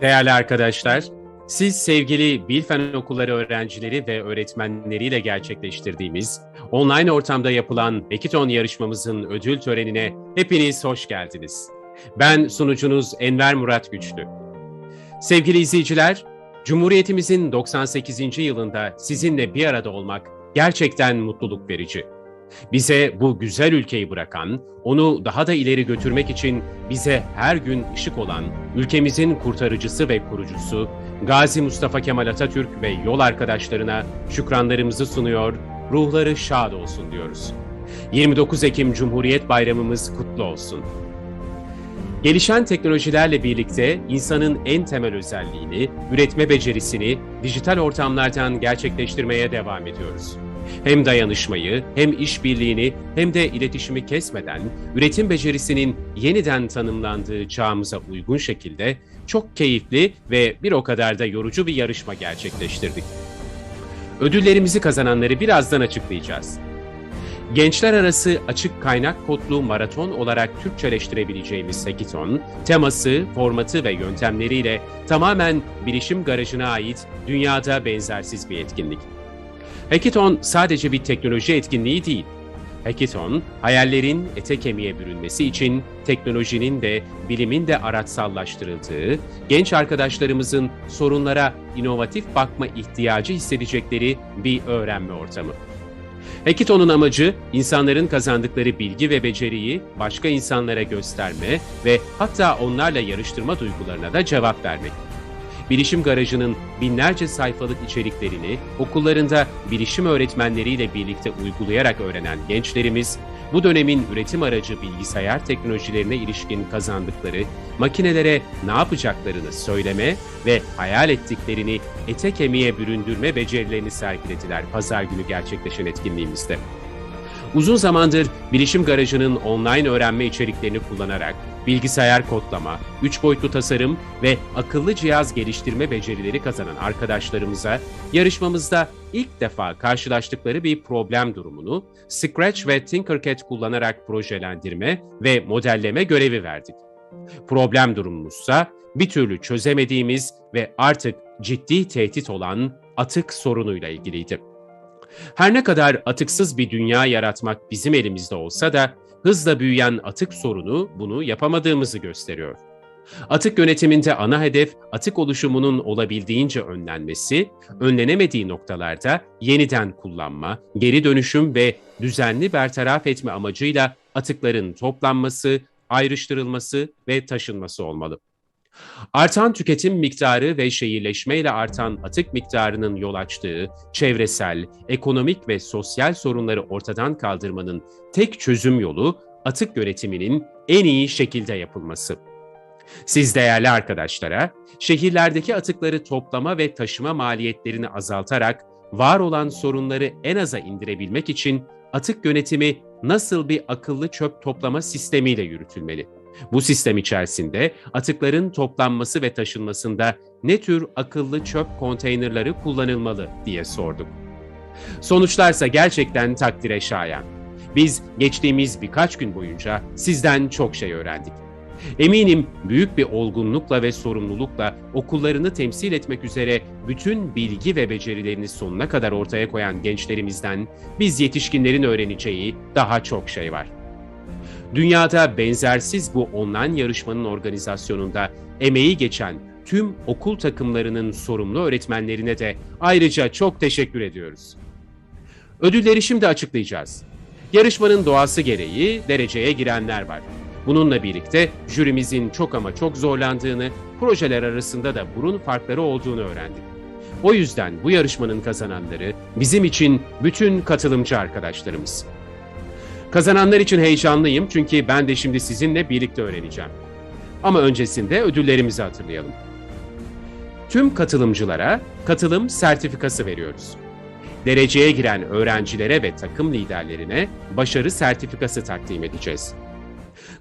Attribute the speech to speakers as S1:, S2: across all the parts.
S1: Değerli arkadaşlar, siz sevgili Bilfen Okulları öğrencileri ve öğretmenleriyle gerçekleştirdiğimiz online ortamda yapılan Ekiton yarışmamızın ödül törenine hepiniz hoş geldiniz. Ben sunucunuz Enver Murat Güçlü. Sevgili izleyiciler, Cumhuriyetimizin 98. yılında sizinle bir arada olmak gerçekten mutluluk verici. Bize bu güzel ülkeyi bırakan, onu daha da ileri götürmek için bize her gün ışık olan, ülkemizin kurtarıcısı ve kurucusu Gazi Mustafa Kemal Atatürk ve yol arkadaşlarına şükranlarımızı sunuyor, ruhları şad olsun diyoruz. 29 Ekim Cumhuriyet Bayramımız kutlu olsun. Gelişen teknolojilerle birlikte insanın en temel özelliğini, üretme becerisini dijital ortamlardan gerçekleştirmeye devam ediyoruz hem dayanışmayı, hem işbirliğini, hem de iletişimi kesmeden üretim becerisinin yeniden tanımlandığı çağımıza uygun şekilde çok keyifli ve bir o kadar da yorucu bir yarışma gerçekleştirdik. Ödüllerimizi kazananları birazdan açıklayacağız. Gençler arası açık kaynak kodlu maraton olarak Türkçeleştirebileceğimiz Hackathon, teması, formatı ve yöntemleriyle tamamen bilişim garajına ait dünyada benzersiz bir etkinlik. Hackathon sadece bir teknoloji etkinliği değil. Hackathon, hayallerin ete kemiğe bürünmesi için teknolojinin de bilimin de araçsallaştırıldığı, genç arkadaşlarımızın sorunlara inovatif bakma ihtiyacı hissedecekleri bir öğrenme ortamı. Hackathon'un amacı insanların kazandıkları bilgi ve beceriyi başka insanlara gösterme ve hatta onlarla yarıştırma duygularına da cevap vermek. Bilişim Garajı'nın binlerce sayfalık içeriklerini okullarında bilişim öğretmenleriyle birlikte uygulayarak öğrenen gençlerimiz, bu dönemin üretim aracı bilgisayar teknolojilerine ilişkin kazandıkları, makinelere ne yapacaklarını söyleme ve hayal ettiklerini ete kemiğe büründürme becerilerini sergilediler pazar günü gerçekleşen etkinliğimizde. Uzun zamandır Bilişim Garajı'nın online öğrenme içeriklerini kullanarak bilgisayar kodlama, üç boyutlu tasarım ve akıllı cihaz geliştirme becerileri kazanan arkadaşlarımıza yarışmamızda ilk defa karşılaştıkları bir problem durumunu Scratch ve Tinkercad kullanarak projelendirme ve modelleme görevi verdik. Problem durumumuzsa bir türlü çözemediğimiz ve artık ciddi tehdit olan atık sorunuyla ilgiliydi. Her ne kadar atıksız bir dünya yaratmak bizim elimizde olsa da hızla büyüyen atık sorunu bunu yapamadığımızı gösteriyor. Atık yönetiminde ana hedef atık oluşumunun olabildiğince önlenmesi, önlenemediği noktalarda yeniden kullanma, geri dönüşüm ve düzenli bertaraf etme amacıyla atıkların toplanması, ayrıştırılması ve taşınması olmalı. Artan tüketim miktarı ve şehirleşmeyle artan atık miktarının yol açtığı çevresel, ekonomik ve sosyal sorunları ortadan kaldırmanın tek çözüm yolu atık yönetiminin en iyi şekilde yapılması. Siz değerli arkadaşlara, şehirlerdeki atıkları toplama ve taşıma maliyetlerini azaltarak var olan sorunları en aza indirebilmek için atık yönetimi nasıl bir akıllı çöp toplama sistemiyle yürütülmeli? Bu sistem içerisinde atıkların toplanması ve taşınmasında ne tür akıllı çöp konteynerları kullanılmalı diye sorduk. Sonuçlarsa gerçekten takdire şayan. Biz geçtiğimiz birkaç gün boyunca sizden çok şey öğrendik. Eminim büyük bir olgunlukla ve sorumlulukla okullarını temsil etmek üzere bütün bilgi ve becerilerini sonuna kadar ortaya koyan gençlerimizden biz yetişkinlerin öğreneceği daha çok şey var. Dünyada benzersiz bu online yarışmanın organizasyonunda emeği geçen tüm okul takımlarının sorumlu öğretmenlerine de ayrıca çok teşekkür ediyoruz. Ödülleri şimdi açıklayacağız. Yarışmanın doğası gereği dereceye girenler var. Bununla birlikte jürimizin çok ama çok zorlandığını, projeler arasında da burun farkları olduğunu öğrendik. O yüzden bu yarışmanın kazananları bizim için bütün katılımcı arkadaşlarımız. Kazananlar için heyecanlıyım çünkü ben de şimdi sizinle birlikte öğreneceğim. Ama öncesinde ödüllerimizi hatırlayalım. Tüm katılımcılara katılım sertifikası veriyoruz. Dereceye giren öğrencilere ve takım liderlerine başarı sertifikası takdim edeceğiz.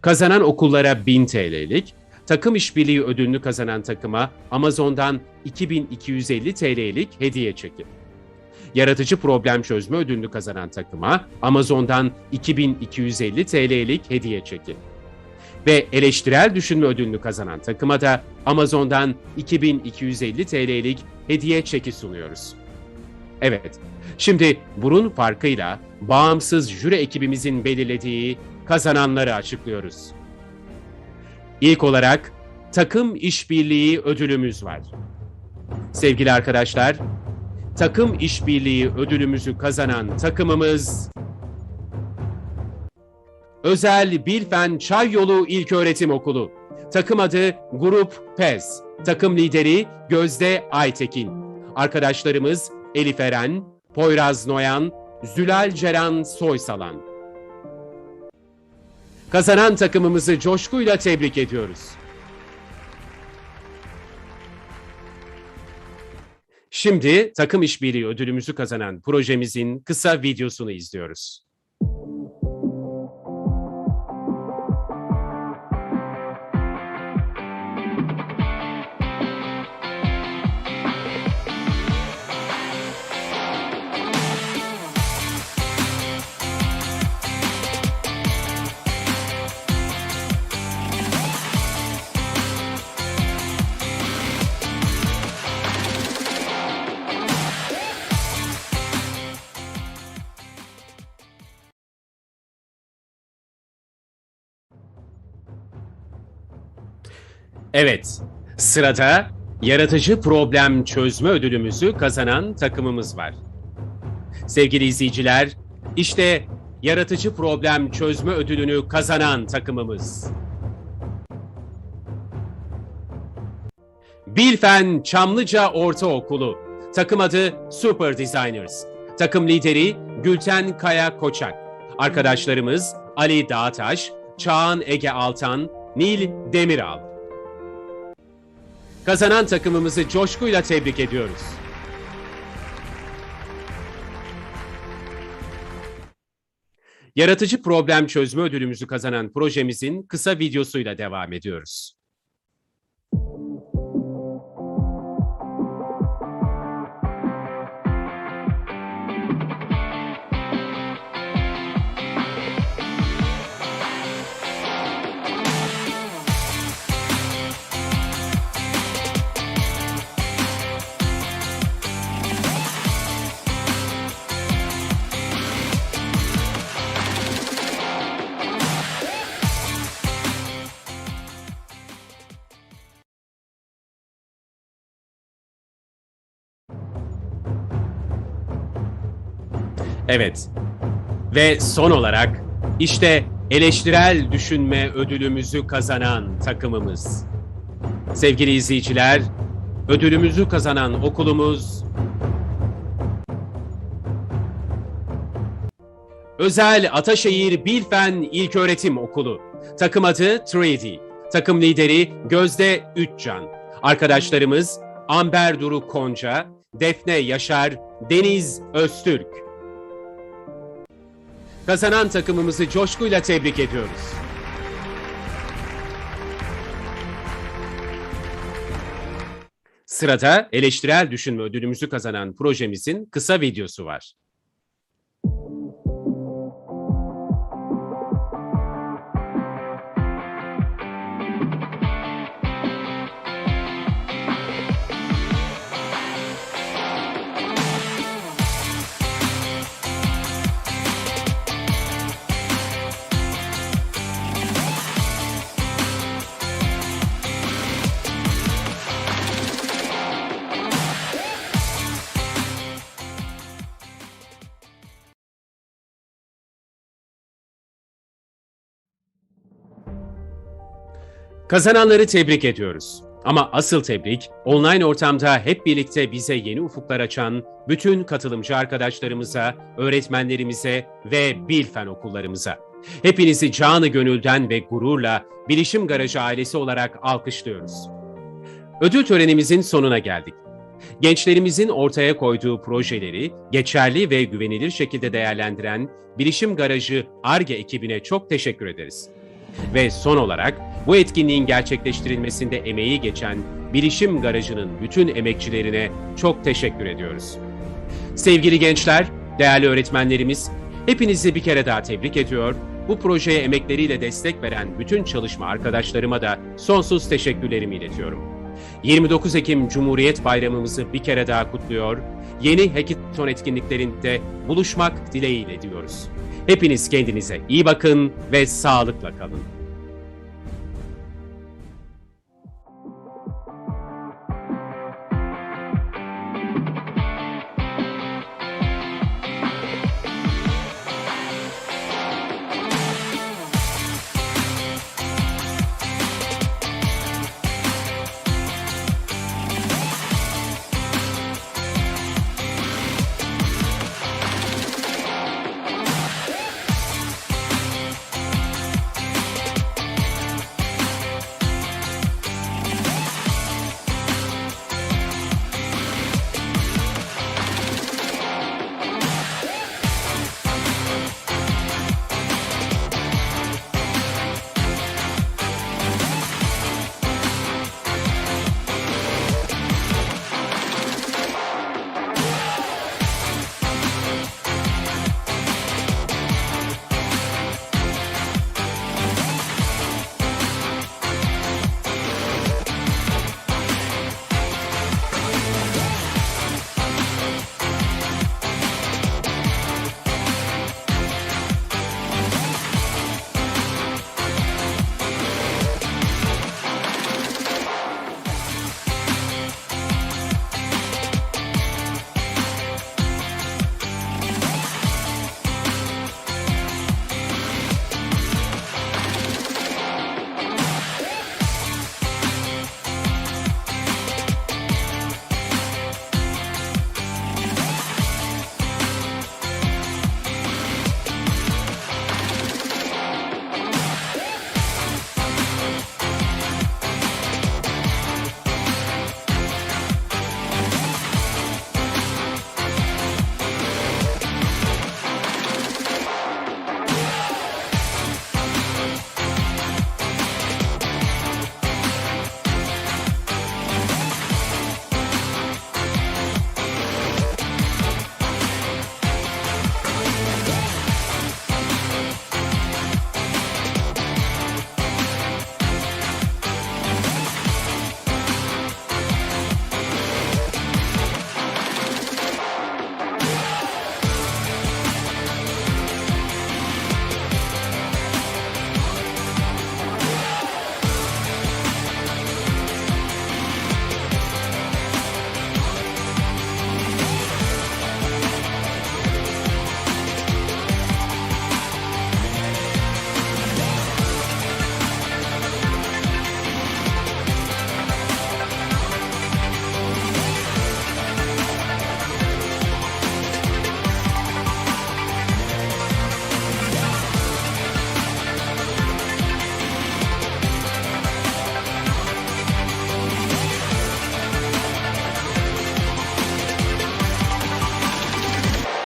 S1: Kazanan okullara 1000 TL'lik, takım işbirliği ödülünü kazanan takıma Amazon'dan 2250 TL'lik hediye çeki. Yaratıcı problem çözme ödülünü kazanan takıma Amazon'dan 2250 TL'lik hediye çeki. Ve eleştirel düşünme ödülünü kazanan takıma da Amazon'dan 2250 TL'lik hediye çeki sunuyoruz. Evet, şimdi burun farkıyla bağımsız jüri ekibimizin belirlediği kazananları açıklıyoruz. İlk olarak takım işbirliği ödülümüz var. Sevgili arkadaşlar, takım işbirliği ödülümüzü kazanan takımımız Özel Bilfen Çay Yolu İlköğretim Okulu. Takım adı Grup PEZ. Takım lideri Gözde Aytekin. Arkadaşlarımız Elif Eren, Poyraz Noyan, Zülal Ceren Soysalan. Kazanan takımımızı coşkuyla tebrik ediyoruz. Şimdi takım işbirliği ödülümüzü kazanan projemizin kısa videosunu izliyoruz. Evet, sırada yaratıcı problem çözme ödülümüzü kazanan takımımız var. Sevgili izleyiciler, işte yaratıcı problem çözme ödülünü kazanan takımımız. Bilfen Çamlıca Ortaokulu. Takım adı Super Designers. Takım lideri Gülten Kaya Koçak. Arkadaşlarımız Ali Dağtaş, Çağan Ege Altan, Nil Demiral. Kazanan takımımızı coşkuyla tebrik ediyoruz. Yaratıcı problem çözme ödülümüzü kazanan projemizin kısa videosuyla devam ediyoruz. Evet. Ve son olarak işte eleştirel düşünme ödülümüzü kazanan takımımız. Sevgili izleyiciler, ödülümüzü kazanan okulumuz Özel Ataşehir Bilfen İlköğretim Okulu. Takım adı 3D. Takım lideri Gözde Üçcan. Arkadaşlarımız Amber Duru Konca, Defne Yaşar, Deniz Öztürk. Kazanan takımımızı coşkuyla tebrik ediyoruz. Sırada eleştirel düşünme ödülümüzü kazanan projemizin kısa videosu var. Kazananları tebrik ediyoruz. Ama asıl tebrik online ortamda hep birlikte bize yeni ufuklar açan bütün katılımcı arkadaşlarımıza, öğretmenlerimize ve Bilfen okullarımıza. Hepinizi canı gönülden ve gururla Bilişim Garajı ailesi olarak alkışlıyoruz. Ödül törenimizin sonuna geldik. Gençlerimizin ortaya koyduğu projeleri geçerli ve güvenilir şekilde değerlendiren Bilişim Garajı ARGE ekibine çok teşekkür ederiz. Ve son olarak bu etkinliğin gerçekleştirilmesinde emeği geçen Bilişim Garajı'nın bütün emekçilerine çok teşekkür ediyoruz. Sevgili gençler, değerli öğretmenlerimiz, hepinizi bir kere daha tebrik ediyor, Bu projeye emekleriyle destek veren bütün çalışma arkadaşlarıma da sonsuz teşekkürlerimi iletiyorum. 29 Ekim Cumhuriyet Bayramımızı bir kere daha kutluyor, yeni Hackathon etkinliklerinde buluşmak dileğiyle diyoruz. Hepiniz kendinize iyi bakın ve sağlıkla kalın.